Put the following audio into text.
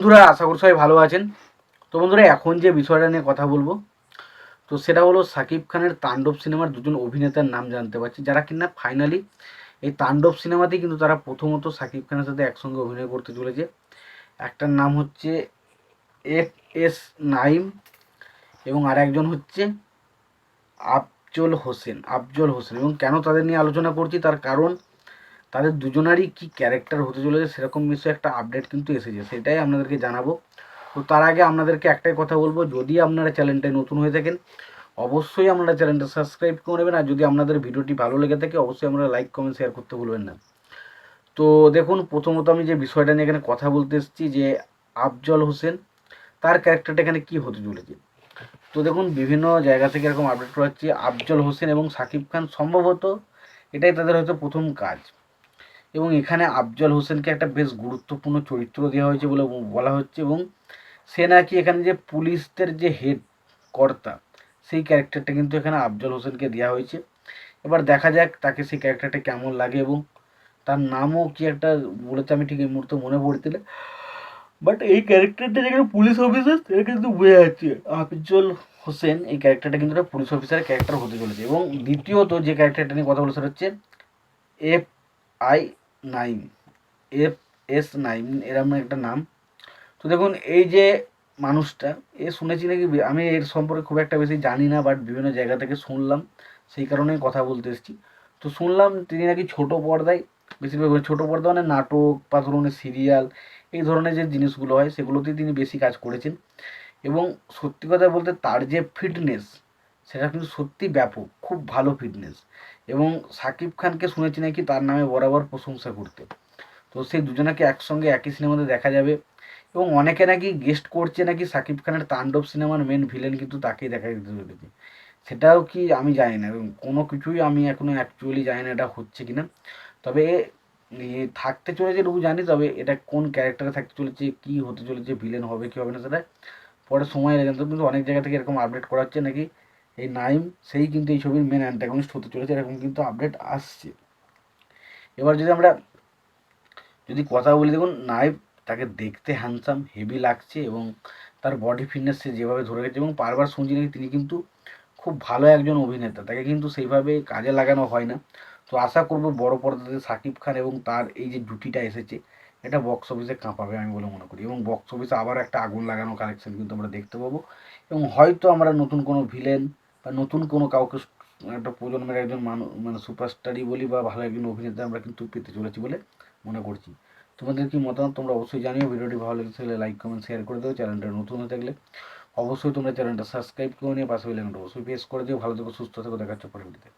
বন্ধুরা, আশা করি সবাই ভালো আছেন। তো বন্ধুরা, এখন যে বিষয়টা নিয়ে কথা বলব, তো সেটা হলো সাকিব খানের তাণ্ডব সিনেমার দুজন অভিনেতার নাম জানতে পারছি, যারা কিনা ফাইনালি এই তাণ্ডব সিনেমাতেই কিন্তু তারা প্রথমত সাকিব খানের সাথে একসঙ্গে অভিনয় করতে চলেছে। একটার নাম হচ্ছে এফ এস নাইম এবং আর একজন হচ্ছে আফজল হোসেন আফজল হোসেন। এবং কেন তাদের নিয়ে আলোচনা করছি, তার কারণ তাদের দুজনারই কি ক্যারেক্টার হতে চলেছে সেরকম বিষয়ে একটা আপডেট কিন্তু এসেছে, সেটাই আপনাদেরকে জানাব। তো তার আগে আপনাদেরকে একটাই কথা বলব, যদি আপনারা চ্যানেলটায় নতুন হয়ে থাকেন, অবশ্যই আপনারা চ্যানেলটা সাবস্ক্রাইব করে নেবেন, আর যদি আপনাদের ভিডিওটি ভালো লেগে থাকে, অবশ্যই আপনারা লাইক কমেন্ট শেয়ার করতে ভুলবেন না। তো দেখুন, প্রথমত আমি যে বিষয়টা নিয়ে এখানে কথা বলতে এসেছি, যে আফজল হোসেন, তার ক্যারেক্টারটা এখানে কী হতে চলেছে? তো দেখুন, বিভিন্ন জায়গা থেকে এরকম আপডেট করা হচ্ছে, আফজল হোসেন এবং সাকিব খান সম্ভবত এটাই তাদের হয়তো প্রথম কাজ। এবং এখানে আফজল হোসেনকে একটা বেশ গুরুত্বপূর্ণ চরিত্র দেওয়া হয়েছে বলে বলা হচ্ছে এবং সে নাকি এখানে যে পুলিশদের যে হেড কর্তা, সেই ক্যারেক্টারটা কিন্তু এখানে আফজল হোসেনকে দেওয়া হয়েছে। এবার দেখা যাক তাকে সেই ক্যারেক্টারটা কেমন লাগে এবং তার নামও কি একটা বলেছে আমি ঠিক এই মুহূর্তে মনে পড়তে বাট এই ক্যারেক্টারটা যেখানে পুলিশ অফিসার সেটা কিন্তু বোঝা যাচ্ছে আফজল হোসেন এই ক্যারেক্টারটা কিন্তু একটা পুলিশ অফিসারের ক্যারেক্টার হতে চলেছে। এবং দ্বিতীয়ত যে ক্যারেক্টারটা নিয়ে কথা বলে সেটা হচ্ছে F I nine, F, S nine, এরকম একটা নাম। তো দেখুন, এই যে মানুষটা, এ শুনেছি নাকি, আমি এর সম্পর্কে খুব একটা বেশি জানি না বাট বিভিন্ন জায়গা থেকে শুনলাম, সেই কারণেই কথা বলতে এসেছি। তো শুনলাম, তিনি নাকি ছোট পর্দায়, বেশিরভাগ ছোটো পর্দা মানে নাটক, বা ধরনের সিরিয়াল এই ধরনের যে জিনিসগুলো হয়, সেগুলোতেই তিনি বেশি কাজ করেছেন। এবং সত্যি কথা বলতে, তার যে ফিটনেস সেটা কিন্তু সত্যি ব্যাপক, খুব ভালো ফিটনেস এবং সাকিব খানকে শুনেছি নাকি তার নামে বরাবর প্রশংসা করতে। তো সেই দুজনাকে একসঙ্গে একই সিনেমাতে দেখা যাবে। এবং অনেকে নাকি গেস্ট করছে নাকি সাকিব খানের তাণ্ডব সিনেমার মেন ভিলেন কিন্তু তাকেই দেখা দিতে চলেছে। সেটাও কি আমি জানি না। এবং কোনো কিছুই আমি এখনও অ্যাকচুয়ালি জানি না এটা হচ্ছে কি না তবে থাকতে চলেছে এটুকু জানি, তবে এটা কোন ক্যারেক্টারে থাকতে চলেছে, কী হতে চলেছে ভিলেন হবে, কি হবে না সেটা পরে সময় তো কিন্তু অনেক জায়গা থেকে এরকম আপডেট করা হচ্ছে নাকি এই নাইম, সেই কিন্তু এই ছবির মেন অ্যান্টাগনিস্ট হতে চলেছে, এরকম কিন্তু আপডেট আসছে। এবার যদি আমরা যদি কথা বলি, দেখুন নাইব তাকে দেখতে হ্যান্ডসাম হেভি লাগছে এবং তার বডি ফিটনেস সে যেভাবে ধরে গেছে এবং বারবার শুনছি নাকি তিনি কিন্তু খুব ভালো একজন অভিনেতা, তাকে কিন্তু সেইভাবে কাজে লাগানো হয় না। তো আশা করব বড় পর্দাতে সাকিব খান এবং তার এই যে জুটিটা এসেছে, এটা বক্স অফিসে কাঁপাবে আমি বলে মনে করি। এবং বক্স অফিসে আবার একটা আগুন লাগানো কালেকশন কিন্তু আমরা দেখতে পাবো। এবং হয়তো আমরা নতুন কোনো ভিলেন বা নতুন কোনো কাউকে একটা প্রজন্মের একজন মানুষ মানে সুপারস্টারই বলি বা ভালো একজন অভিনেতা আমরা কিন্তু পেতে চলেছি বলে মনে করছি। তোমাদের কি মতামত তোমরা অবশ্যই জানিও। ভিডিওটি ভালো লেগে থাকলে লাইক কমেন্ট শেয়ার করে দেবো চ্যানেলটা নতুন হয়ে থাকলে অবশ্যই তোমরা চ্যানেলটা সাবস্ক্রাইব করে নিয়ে পাশে অবশ্যই প্রেস করে দিও। ভালো থেকো, সুস্থ থেকো। দেখাচ্ছ পরে ভিডিওতে